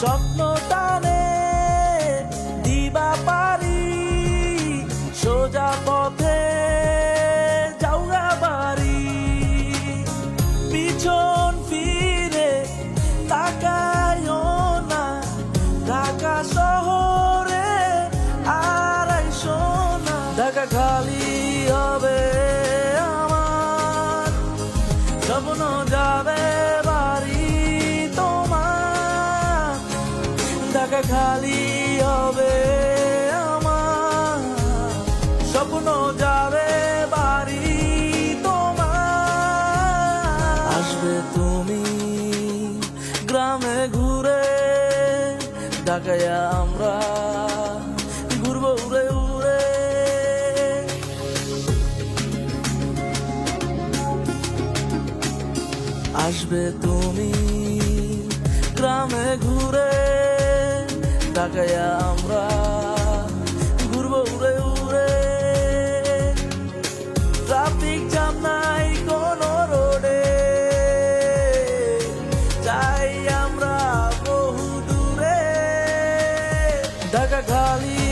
স্বপ্ন টানে দিবা পারি, সোজা পথে যাওয়া বাড়ি। পিছন ফিরে তাকায় না, ঢাকা শহরে আড়াই সোনা ঢাকা খালি হবে আমার, স্বপ্ন যাবে ঢাকা খালি হবে আমার। স্বপ্ন যাবে বাড়ি তোমার। আসবে তুমি গ্রামে ঘুরে, ঢাকায় আমরা ঘুরবো উড়ে উড়ে। আসবে তুমি গ্রামে ঘুরে তাকায়া আমরা ঘুরবো উড়ে উড়ে। ট্রাফিক জাম নাই কোন রোডে যাই আমরা বহু দূরে। ঢাকা খালি